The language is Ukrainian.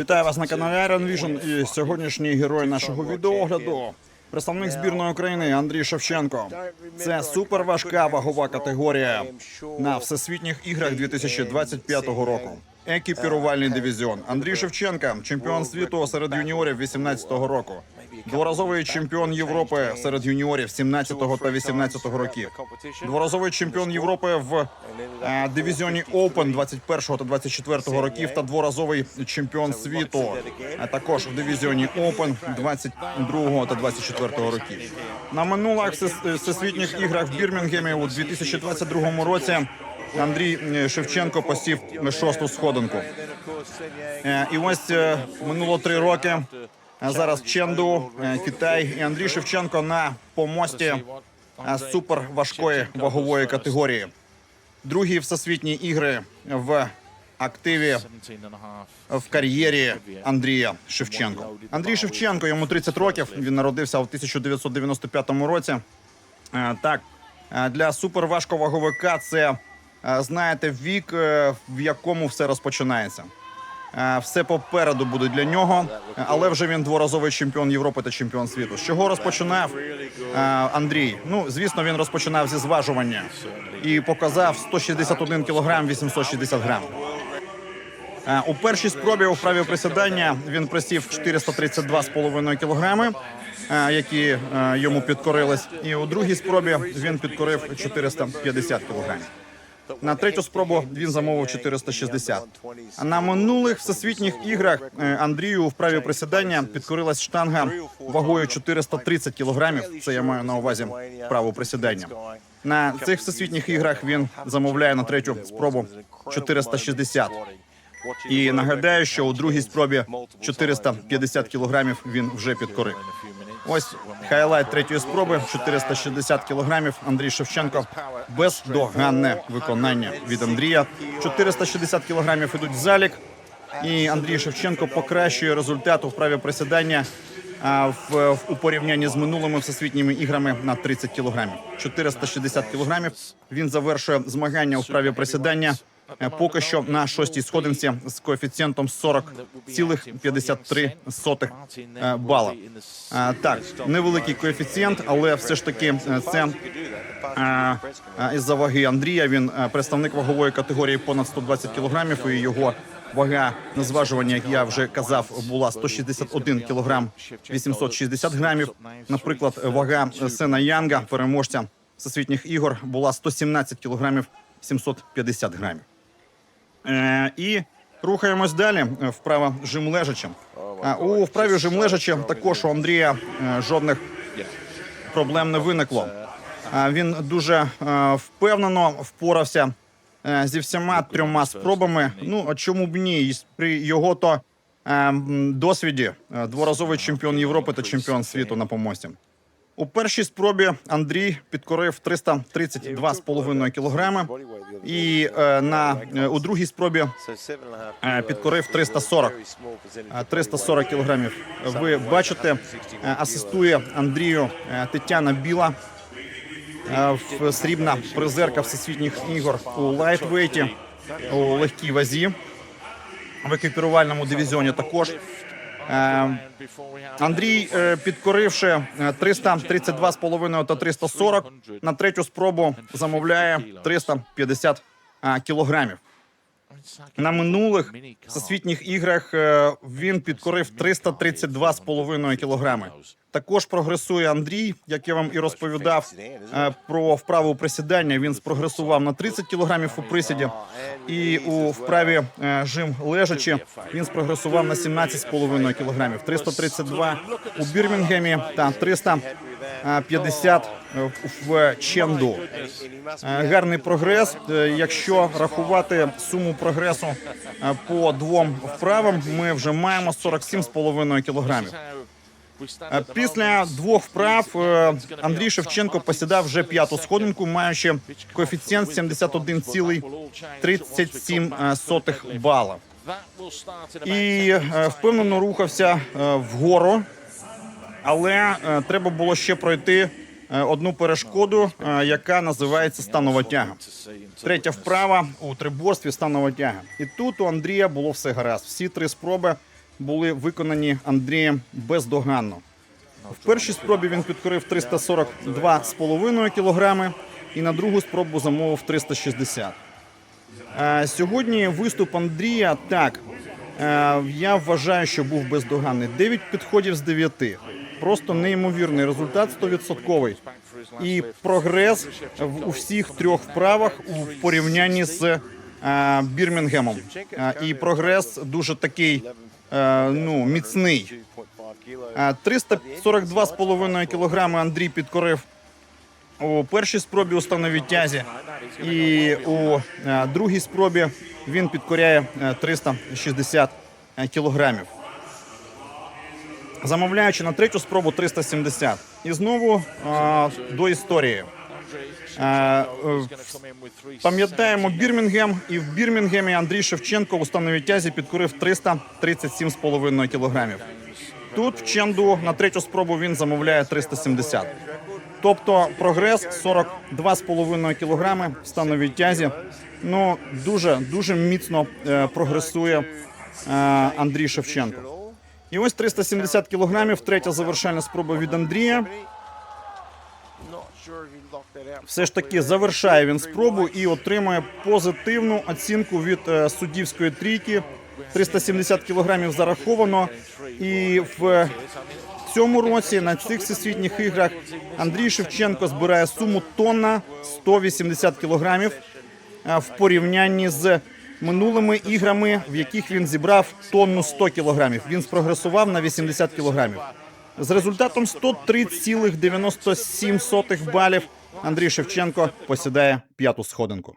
Вітаю вас на каналі Iron Vision і сьогоднішній герой нашого відеогляду. Представник збірної України Андрій Шевченко. Це суперважка вагова категорія на всесвітніх іграх 2025 року. Екіпірувальний дивізіон. Андрій Шевченка, чемпіон світу серед юніорів 18-го року. Дворазовий чемпіон Європи серед юніорів 17-го та 18-го років. Дворазовий чемпіон Європи в е, дивізіоні Open 21-го та 24-го років та дворазовий чемпіон світу а також в дивізіоні Open 22-го та 24-го років. На минулих всесвітніх іграх в Бірмінгемі у 2022 році Андрій е, Шевченко посів шосту сходинку. Е, І ось е, минуло три роки. Зараз Ченду, е, Китай і Андрій Шевченко на помості е, суперважкої вагової категорії. Другі всесвітні ігри в активі в кар'єрі Андрія Шевченко. Андрій Шевченко йому 30 років. Він народився в 1995 році. Е, Так, для суперважковаговика це знаєте вік, в якому все розпочинається. Е, Все попереду буде для нього, але вже він дворазовий чемпіон Європи та чемпіон світу. З чого розпочинав е, Андрій? Ну, звісно, він розпочинав зі зважування і показав 161 кг 860 грам. Е, У першій спробі у вправі присідання він присів 432,5 кілограми, е, які йому підкорились. І у другій спробі він підкорив 450 кілограмів. На третю спробу він замовив 460. А на минулих всесвітніх іграх е, Андрію у вправі присідання підкорилась штанга вагою 430 кілограмів. Це я маю на увазі вправу присідання. На цих всесвітніх іграх він замовляє на третю спробу 460. І нагадаю, що у другій спробі 450 кілограмів він вже підкорив. Ось хайлайт третьої спроби 460 кілограмів. Андрій Шевченко бездоганне виконання від Андрія. 460 кілограмів ідуть в залік, і Андрій Шевченко покращує результат у вправі присідання в, у порівнянні з минулими всесвітніми іграми на 30 кілограмів. 460 кілограмів. Він завершує змагання у вправі присідання. Е, Поки що на шостій сходинці з коефіцієнтом 40,53 е, бала. А, Так, невеликий коефіцієнт, але все ж таки е, це е, е, із-за ваги Андрія. Він е, представник вагової категорії понад 120 кілограмів, і його вага на зважування, як я вже казав, була 161 кілограм 860 грамів. Наприклад, вага Сена Янга, переможця всесвітніх ігор, була 117 кілограмів 750 грамів. Е, і рухаємось далі. Е, Вправа жим лежачим. А у вправі жим лежачим також у Андрія е, жодних проблем не виникло. Він дуже е, впевнено впорався е, зі всіма трьома спробами. Ну а чому б ні? При його то е, досвіді е, дворазовий чемпіон Європи та чемпіон світу на помості. У першій спробі Андрій підкорив 332,5 кілограми, і е, на е, у другій спробі е, підкорив 340 е, 340 кілограмів. Ви бачите, асистує Андрію Тетяна Біла, в- срібна призерка всесвітніх ігор у лайтвейті, у легкій вазі, в екіпірувальному дивізіоні також. Е, Андрій, е, підкоривши е, 332,5 та 340, на третю спробу замовляє 350 е, кілограмів. На минулих всесвітніх іграх е, він підкорив 332,5 кілограми. Також прогресує Андрій, як я вам і розповідав е, про вправу присідання. Він спрогресував на 30 кілограмів у присіді, і у вправі е, жим лежачи він спрогресував на 17,5 кілограмів. 332 у Бірмінгемі та 350 е, в Ченду. Гарний прогрес. Якщо рахувати суму прогресу по двом вправам, ми вже маємо 47,5 кілограмів. Е, Після двох вправ е, Андрій Шевченко посідав вже п'яту сходинку, маючи коефіцієнт 71,37 бала. І е, впевнено рухався е, вгору, але е, треба було ще пройти е, одну перешкоду, е, яка називається станова тяга. Третя вправа у триборстві станова тяга. І тут у Андрія було все гаразд. Всі три спроби були виконані Андрієм бездоганно. В першій спробі він підкорив 342,5 кілограми і на другу спробу замовив 360. Е, Сьогодні виступ Андрія так. е, Я вважаю, що був бездоганний. 9 підходів з 9. Просто неймовірний результат 100%. І прогрес в у всіх трьох вправах у порівнянні з е, Бірмінгемом. І прогрес дуже такий ну, міцний. Е, 342,5 кілограми Андрій підкорив у першій спробі у становій тязі, і у е, другій спробі він підкоряє е, 360 кілограмів. Замовляючи на третю спробу 370. І знову е, до історії. Е, е, Пам'ятаємо Бірмінгем, і в Бірмінгемі Андрій Шевченко у становій тязі підкорив 337,5 кілограмів. Тут в Ченду на третю спробу він замовляє 370. Тобто прогрес 42,5 кілограми в становій тязі. Ну дуже дуже міцно е, прогресує е, Андрій Шевченко. І ось 370 кілограмів. Третя завершальна спроба від Андрія. Все ж таки завершає він спробу і отримує позитивну оцінку від е, суддівської трійки. 370 кілограмів зараховано. І в цьому році на цих всесвітніх іграх Андрій Шевченко збирає суму тонна 180 кілограмів е, в порівнянні з минулими іграми, в яких він зібрав тонну 100 кілограмів. Він спрогресував на 80 кілограмів. З результатом 103,97 балів Андрій Шевченко посідає п'яту сходинку.